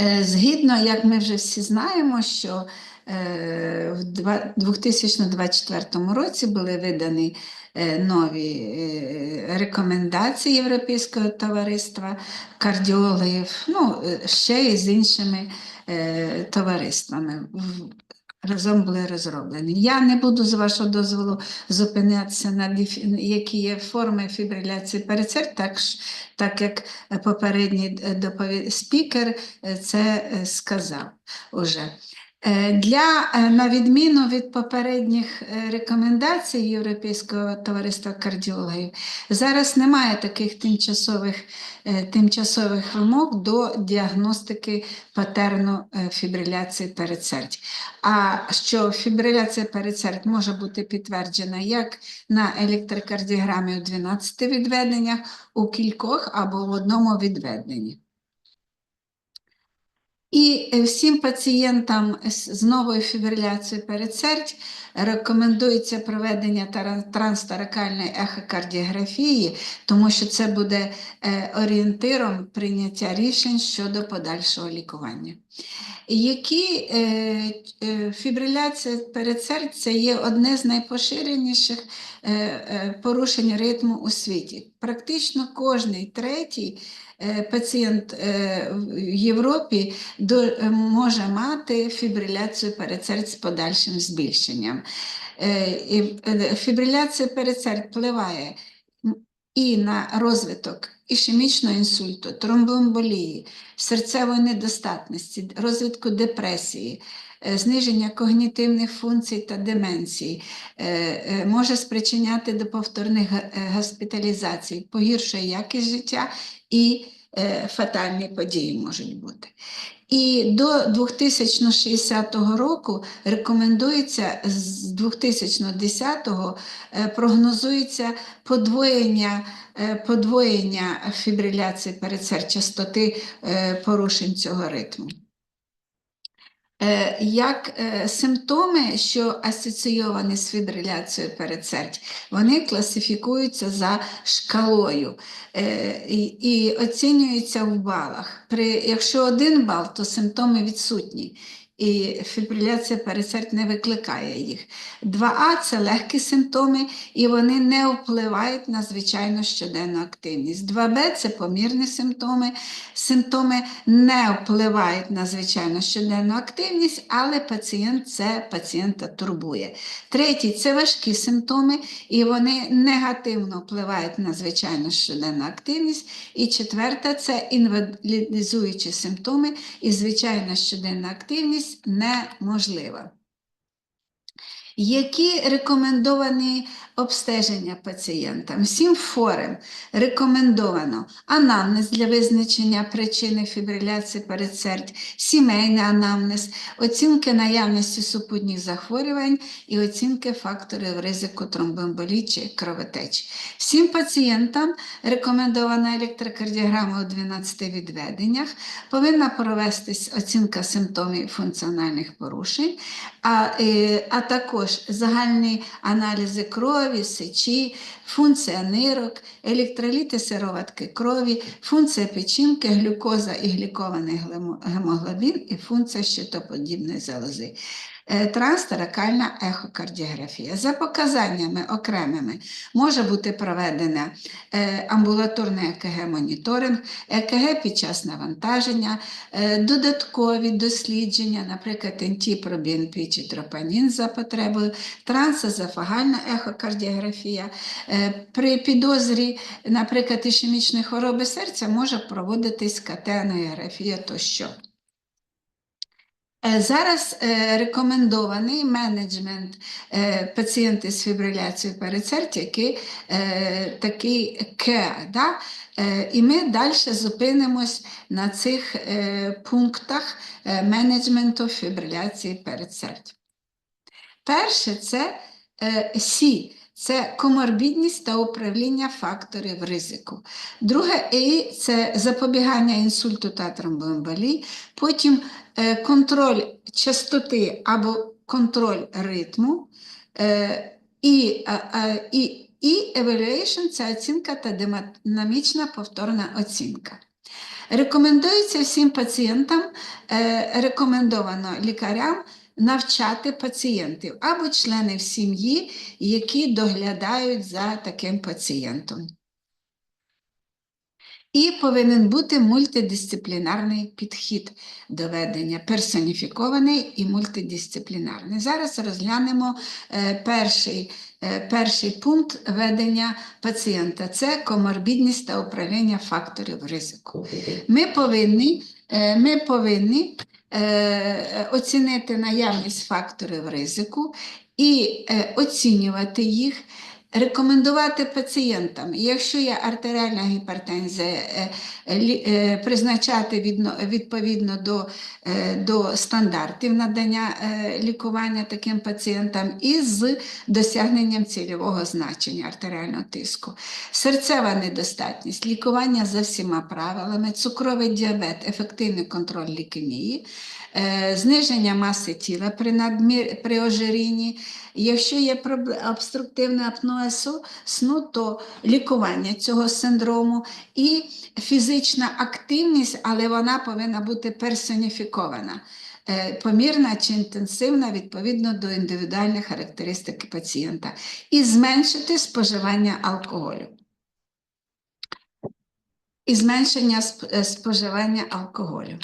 Е, Згідно, як ми вже всі знаємо, що е, в два- 2024 році були видані е, нові рекомендації Європейського товариства кардіологів, ну, ще і з іншими товариствами. Разом були розроблені. Я не буду, з вашого дозволу, зупинятися на які є форми фібриляції перецерт, так, так як попередній е, допові... спікер е, це е, сказав уже. Е, Для, е, на відміну від попередніх е, рекомендацій Європейського товариства кардіологів, зараз немає таких тимчасових, тимчасових вимог до діагностики патерну фібриляції передсердь. А що фібриляція передсердь може бути підтверджена як на електрокардіограмі у 12 відведеннях, у кількох або в одному відведенні. І е, всім пацієнтам з новою фібриляцією передсердь рекомендується проведення транстаракальної ехокардіографії, тому що це буде е, орієнтиром прийняття рішень щодо подальшого лікування. Які е, фібриляція передсердь це є одне з найпоширеніших порушень ритму у світі. Практично кожний третій пацієнт е, в Європі е, може мати фібриляцію перед з подальшим збільшенням. Е, перед е, Фібриляція передсердь впливає і на розвиток ішемічного інсульту, тромбоемболії, серцевої недостатності, розвитку депресії, е, зниження когнітивних функцій та деменції, е, е, може спричиняти до повторних госпіталізацій, погіршує якість життя і фатальні події можуть бути. І до 2060 року рекомендується з 2010-го прогнозується подвоєння, е, подвоєння фібриляції передсердь частоти е, порушень цього ритму. Е, Як е, симптоми, що асоційовані з фібриляцією передсердь, вони класифікуються за шкалою е, і, оцінюються в балах. При, якщо один бал, то симптоми відсутні. І фібриляція передсердь не викликає їх. 2А це легкі симптоми, і вони не впливають на звичайну щоденну активність. 2Б це помірні симптоми. Симптоми не впливають на звичайну щоденну активність, але пацієнт це пацієнта турбує. Третій це важкі симптоми, і вони негативно впливають на звичайну щоденну активність. І четверта це інвалідизуючі симптоми, і звичайна щоденна активність неможлива. Які рекомендовані обстеження пацієнтам? Всім хворим рекомендовано анамнез для визначення причини фібриляції передсердь, сімейний анамнез, оцінки наявності супутніх захворювань і оцінки факторів ризику тромбоемболії чи кровотечі. Всім пацієнтам рекомендована електрокардіограма у 12 відведеннях, повинна провестись оцінка симптомів функціональних порушень, а, е, а також загальні аналізи крові, сечі, функція нирок, електроліти сироватки крові, функція печінки, глюкоза і глікований гемоглобін і функція щитоподібної залози. Е, Транстаракальна ехокардіографія. За показаннями окремими може бути проведена е, амбулаторний ЕКГ-моніторинг, ЕКГ під час навантаження, е, додаткові дослідження, наприклад, ентіпробінпі чи тропанін за потребою, трансезофагальна ехокардіографія. При підозрі, наприклад, ішемічної хвороби серця може проводитись КТ-анографія тощо. Е, Зараз е, рекомендований менеджмент е, пацієнтів з фібриляцією е, такий КЕА. Да? І ми далі зупинимось на цих пунктах менеджменту фібриляції передсердь. Перше це Сі. Це коморбідність та управління факторів ризику. Друге І це запобігання інсульту та тромбоемболії. Потім е, контроль частоти або контроль ритму. Е, і, а, і, і evaluation – це оцінка та динамічна повторна оцінка. Рекомендується всім пацієнтам, е, рекомендовано лікарям навчати пацієнтів або членів сім'ї, які доглядають за таким пацієнтом. І повинен бути мультидисциплінарний підхід до ведення, персоніфікований і мультидисциплінарний. Зараз розглянемо е, перший, е, перший пункт ведення пацієнта це коморбідність та управління факторів ризику. Ми повинні, е, ми повинні оцінити наявність факторів ризику і е, оцінювати їх. Рекомендувати пацієнтам, якщо є артеріальна гіпертензія, е, лі- е, призначати відповідно до, е, до стандартів надання е, лікування таким пацієнтам із досягненням цільового значення артеріального тиску. Серцева недостатність, лікування за всіма правилами, цукровий діабет, ефективний контроль лікемії, е, зниження маси тіла при, надмір, при ожирінні. Якщо є обструктивне апноe сну, то лікування цього синдрому і фізична активність, але вона повинна бути персоніфікована. е, Помірна чи інтенсивна відповідно до індивідуальних характеристик пацієнта, і зменшити споживання алкоголю. І зменшення е, споживання алкоголю.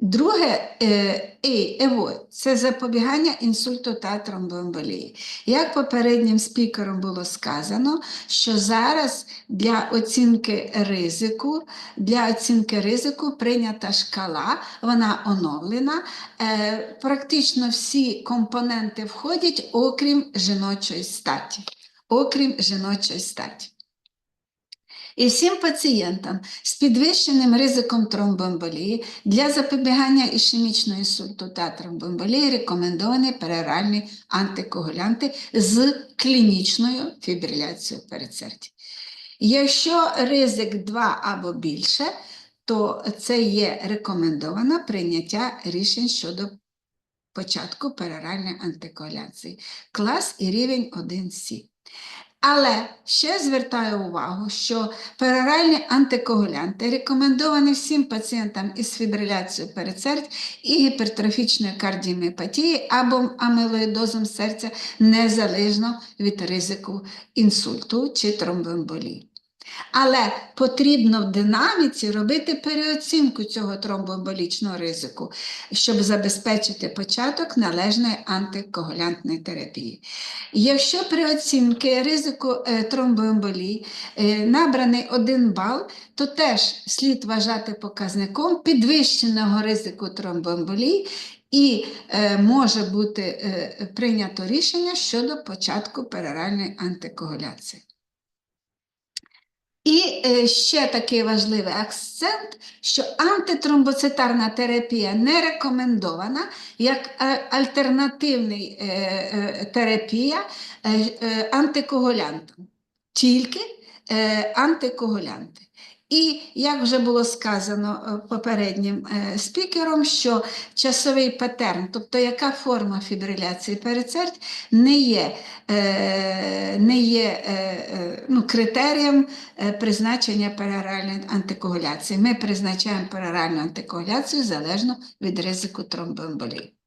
Друге е, ево, це запобігання інсульту та тромбоемболії. Як попереднім спікером було сказано, що зараз для оцінки ризику, для оцінки ризику прийнята шкала, вона оновлена. Е, практично всі компоненти входять, окрім жіночої статі. Окрім жіночої статі. І всім пацієнтам з підвищеним ризиком тромбоемболії для запобігання ішемічного інсульту та тромбоемболії рекомендовані пероральні антикоагулянти з клінічною фібриляцією передсердя. Якщо ризик 2 або більше, то це є рекомендовано прийняття рішень щодо початку пероральної антикоагуляції. Клас і рівень 1С. Але ще звертаю увагу, що пероральні антикоагулянти рекомендовані всім пацієнтам із фібриляцією передсердь і гіпертрофічною кардіоміопатією або амилоїдозом серця незалежно від ризику інсульту чи тромбоемболії. Але потрібно в динаміці робити переоцінку цього тромбоемболічного ризику, щоб забезпечити початок належної антикоагулянтної терапії. Якщо при оцінці ризику е, тромбоемболії е, набраний 1 бал, то теж слід вважати показником підвищеного ризику тромбоемболії і е, може бути е, прийнято рішення щодо початку пероральної антикоагуляції. І е, ще такий важливий акцент, що антитромбоцитарна терапія не рекомендована як е, альтернативний е, терапія антикоагулянтам, тільки антикоагулянти. І як вже було сказано е, попереднім е, спікером, що часовий патерн, тобто яка форма фібриляції передсердь, не є, е, не є ну, критерієм призначення пероральної антикоагуляції. Ми призначаємо пероральну антикоагуляцію залежно від ризику тромбоемболії.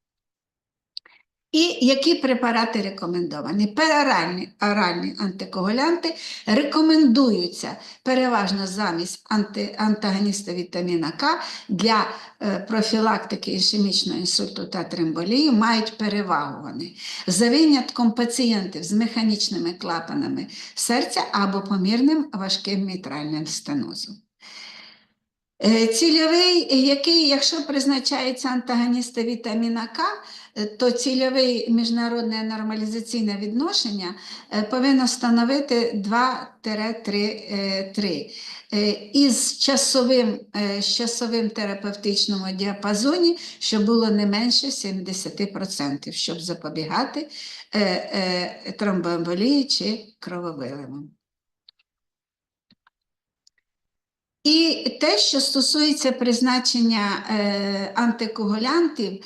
І які препарати рекомендовані? Пероральні оральні антикоагулянти рекомендуються переважно замість анти, антагоніста вітаміна К для е, профілактики ішемічного інсульту та тромболії мають перевагу вони. За винятком пацієнтів з механічними клапанами серця або помірним важким мітральним стенозом. Е, Цільовий, який, якщо призначається антагоніста вітаміна К, то цільовий міжнародне нормалізаційне відношення е, повинно становити 2-3 із часовим, е, часовим терапевтичному діапазоні, що було не менше 70%, щоб запобігати е, е, тромбоемболії чи крововиливам. І те, що стосується призначення е, антикоагулянтів е,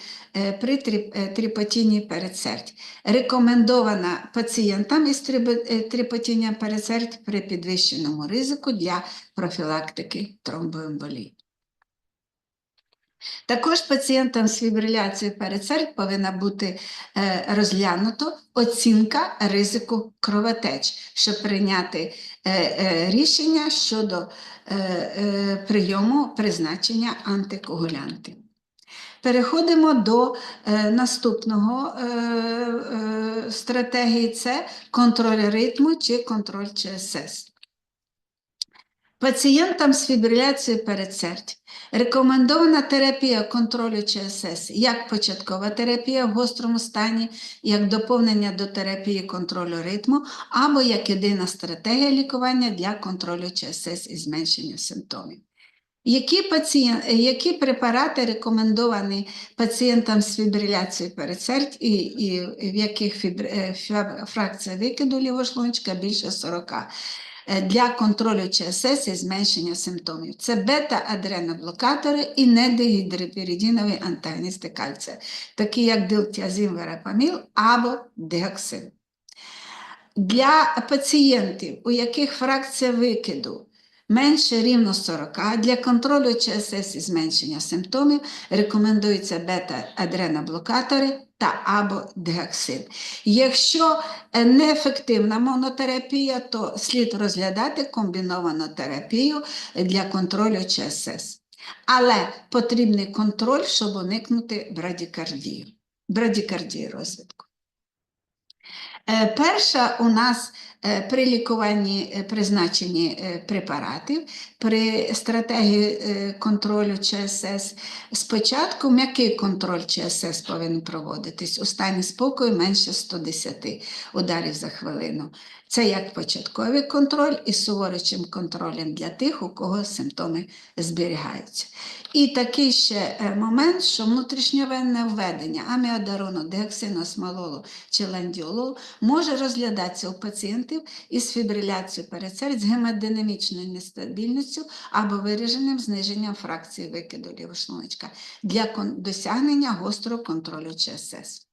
при е, тріпотінні передсердь, рекомендована пацієнтам із е, тріпотінням передсердь при підвищеному ризику для профілактики тромбоемболії. Також пацієнтам з фібриляцією передсердь повинна бути е, розглянуто оцінка ризику кровотеч, щоб прийняти е, е, рішення щодо е, е, прийому призначення антикоагулянтів. Переходимо до е, наступного е, е, стратегії це контроль ритму чи контроль ЧСС. Пацієнтам з фібриляцією передсердь рекомендована терапія контролю ЧСС як початкова терапія в гострому стані, як доповнення до терапії контролю ритму, або як єдина стратегія лікування для контролю ЧСС і зменшення симптомів. Які, пацієн... Які препарати рекомендовані пацієнтам з фібриляцією передсердь і, і в яких фібр... е, фракція викиду лівошлунчика більше 40 е, для контролю ЧСС і зменшення симптомів? Це бета-адреноблокатори і недегідрипіридінові антагоністи кальція, такі як дилтіазин, верапаміл або диоксин. Для пацієнтів, у яких фракція викиду менше рівно 40, для контролю ЧСС і зменшення симптомів рекомендуються бета-адреноблокатори та або диоксин. Якщо е, неефективна монотерапія, то слід розглядати комбіновану терапію для контролю ЧСС. Але потрібний контроль, щоб уникнути брадікардію, брадікардії розвитку. Е, Перша у нас при лікуванні е, призначені е, препаратів, при стратегії е, контролю ЧСС. Спочатку м'який контроль ЧСС повинен проводитись у стані спокою менше 110 ударів за хвилину. Це як початковий контроль із суворичим контролем для тих, у кого симптоми зберігаються. І такий ще е, момент, що внутрішньовенне введення аміодарону, деоксину, смололу чи ландіололу може розглядатися у пацієнтів із фібриляцією передсердь з гемодинамічною нестабільністю або вираженим зниженням фракції викиду лівошлуночка для досягнення гострого контролю ЧСС.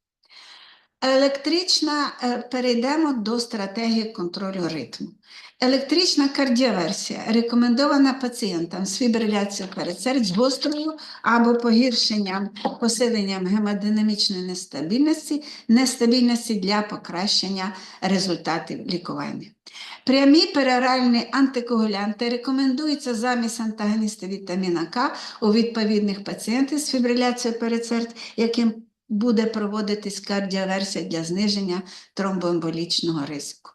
Електрична, е, перейдемо до стратегії контролю ритму. Електрична кардіоверсія рекомендована пацієнтам з фібриляцією передсердь з гострою або погіршенням посиленням гемодинамічної нестабільності, нестабільності для покращення результатів лікування. Прямі пероральні антикоагулянти рекомендуються замість антагоністів вітаміна К у відповідних пацієнтів з фібриляцією передсердь, яким буде проводитись кардіоверсія для зниження тромбоемболічного ризику.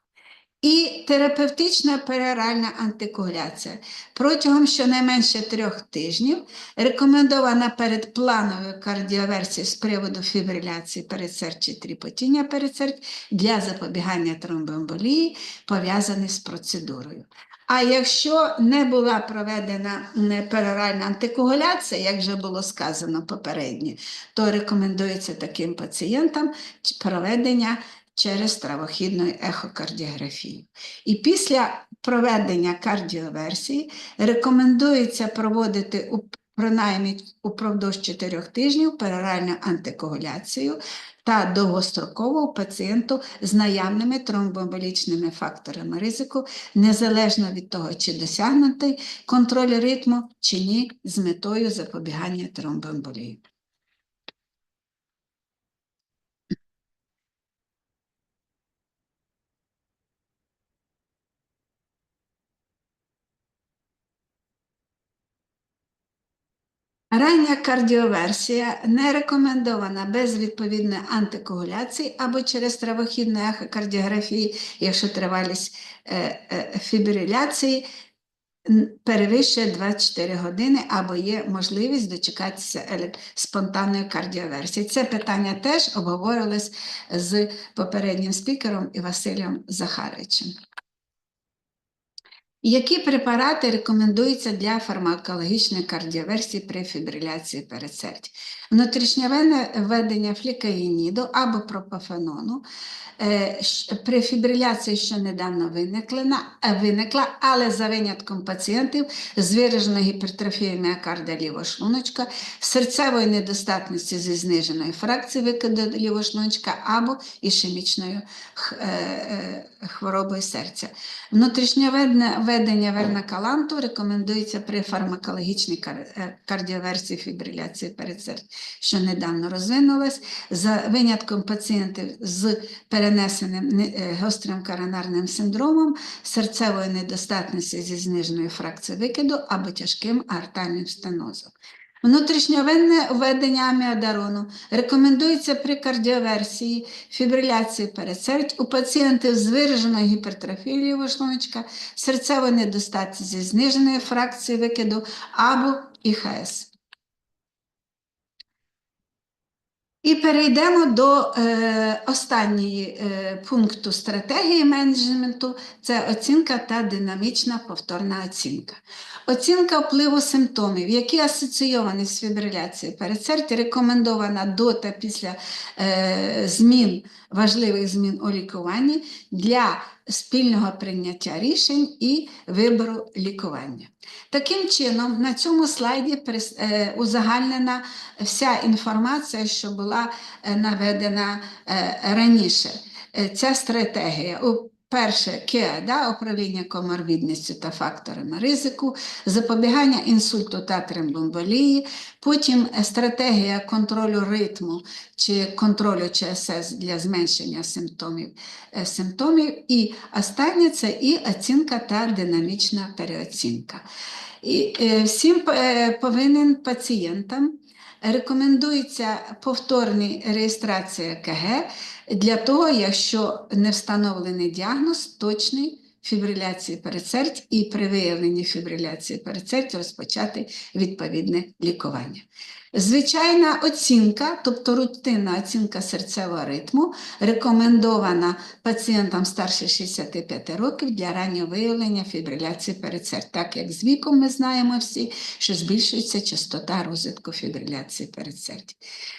І терапевтична пероральна антикоагуляція протягом щонайменше трьох тижнів рекомендована перед плановою кардіоверсією з приводу фібриляції передсердь чи тріпотіння передсердь для запобігання тромбоемболії, пов'язаних з процедурою. А якщо не була проведена пероральна антикоагуляція, як вже було сказано попередньо, то рекомендується таким пацієнтам проведення через травохідної ехокардіографії. І після проведення кардіоверсії рекомендується проводити у принаймні упродовж 4 тижнів пероральну антикоагуляцію та довгостроково пацієнту з наявними тромбоемболічними факторами ризику, незалежно від того, чи досягнутий контроль ритму, чи ні, з метою запобігання тромбоемболії. Рання кардіоверсія не рекомендована без відповідної антикоагуляції або через травохідну ехокардіографії, якщо тривалість е, е, фібриляції перевищує 24 години або є можливість дочекатися спонтанної кардіоверсії. Це питання теж обговорювалось з попереднім спікером і Василем Захаровичем. Які препарати рекомендуються для фармакологічної кардіоверсії при фібриляції передсердь? Внутрішньовенне введення флікаїніду або пропофенону е, при фібриляції, що недавно виникла, е, виникла, але за винятком пацієнтів з вираженою гіпертрофією міокарда лівошлуночка, серцевої недостатності зі зниженою фракцією викиду лівошлуночка або ішемічною е, хворобою серця. Внутрішньовенне введення вернакаланту рекомендується при фармакологічній кардіоверсії фібриляції передсердя, що недавно розвинулась, за винятком пацієнтів з перенесеним е, гострим коронарним синдромом, серцевої недостатності зі зниженою фракцією викиду або тяжким аортальним стенозом. Внутрішньовенне введення аміодарону рекомендується при кардіоверсії, фібриляції передсердь у пацієнтів з вираженою гіпертрофією вишлуночка, серцевої недостатності зі зниженою фракцією викиду або ІХС. І перейдемо до е, останньої е, пункту стратегії менеджменту це оцінка та динамічна повторна оцінка. Оцінка впливу симптомів, які асоційовані з фібриляцією передсердя, рекомендована до та після е, змін, важливих змін у лікуванні для спільного прийняття рішень і вибору лікування. Таким чином, на цьому слайді е, узагальнена вся інформація, що була е, наведена е, раніше. Ця стратегія. Перше КЕА, да, управління коморбідністю та факторами ризику, запобігання інсульту та тромбоемболії, потім стратегія контролю ритму чи контролю ЧСС для зменшення симптомів, е, симптомів. І останнє це і оцінка та динамічна переоцінка. І е, всім е, повинен пацієнтам рекомендується повторна реєстрація КГ для того, якщо не встановлений діагноз точний фібриляції передсердь і при виявленні фібриляції передсердь розпочати відповідне лікування. Звичайна оцінка, тобто рутинна оцінка серцевого ритму, рекомендована пацієнтам старше 65 років для раннього виявлення фібриляції передсердь, так як з віком ми знаємо всі, що збільшується частота розвитку фібриляції передсердь.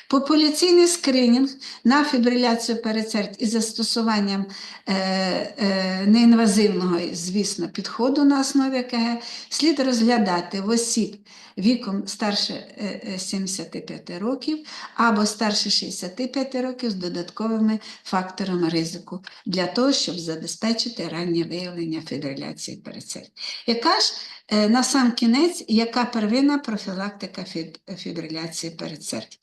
Популяційний скринінг на фібриляцію передсердь із застосуванням е, е, неінвазивного, звісно, підходу на основі КГ слід розглядати в осіб віком старше е, е, 75 років або старше 65 років з додатковими факторами ризику для того, щоб забезпечити раннє виявлення фібриляції перицель. Яка ж е, на сам кінець, яка первинна профілактика фіб- фібриляції передсердь?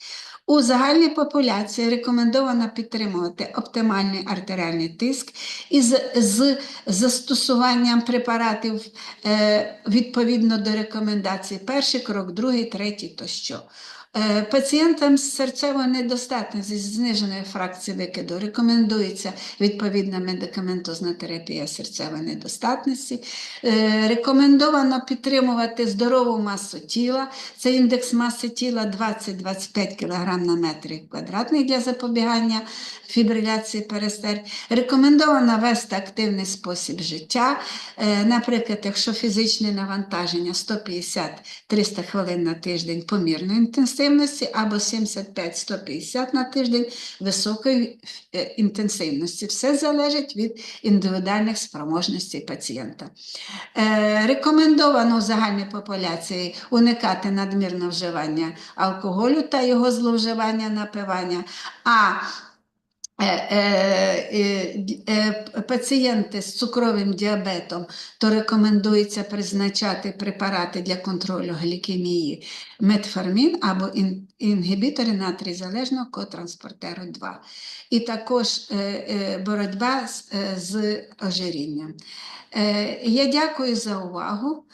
У загальній популяції рекомендовано підтримувати оптимальний артеріальний тиск із з застосуванням препаратів е, відповідно до рекомендацій. Перший крок, другий, третій тощо. Е, Пацієнтам з серцевою недостатністю зі зниженою фракцією викиду рекомендується відповідна медикаментозна терапія серцевої недостатності. Е, Рекомендовано підтримувати здорову масу тіла. Це індекс маси тіла 20-25 кг на метр квадратний для запобігання фібриляції перестер. Рекомендовано вести активний спосіб життя. Е, Наприклад, якщо фізичне навантаження 150-300 хвилин на тиждень помірної інтенсивності або 75-150 на тиждень високої е, інтенсивності. Все залежить від індивідуальних спроможностей пацієнта. Е, Рекомендовано в загальній популяції уникати надмірного вживання алкоголю та його зловживання напивання. А пацієнти з цукровим діабетом, то рекомендується призначати препарати для контролю глікемії метформін або ін- інгібітори натрій-залежного котранспортеру 2. І також е, е, боротьба з, е, ожирінням. Е, Я дякую за увагу.